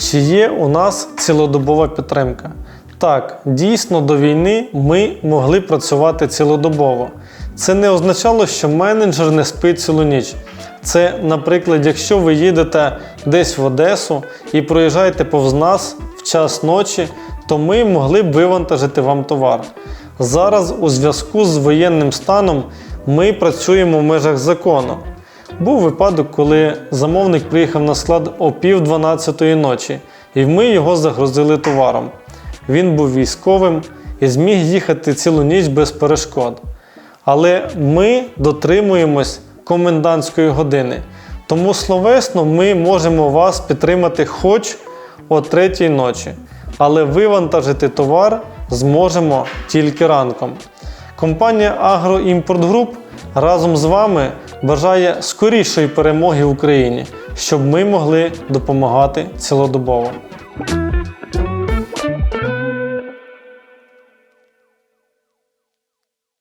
Чи є у нас цілодобова підтримка? Так, дійсно до війни ми могли працювати цілодобово. Це не означало, що менеджер не спить цілу ніч. Це, наприклад, якщо ви їдете десь в Одесу і проїжджаєте повз нас в час ночі, то ми могли б вивантажити вам товар. Зараз, у зв'язку з воєнним станом, ми працюємо в межах закону. Був випадок, коли замовник приїхав на склад о пів дванадцятої ночі, і ми його загрузили товаром. Він був військовим і зміг їхати цілу ніч без перешкод. Але ми дотримуємось комендантської години. Тому словесно ми можемо вас підтримати хоч о третій ночі, але вивантажити товар зможемо тільки ранком. Компанія Агроімпорт Груп разом з вами бажає скорішої перемоги в Україні, щоб ми могли допомагати цілодобово.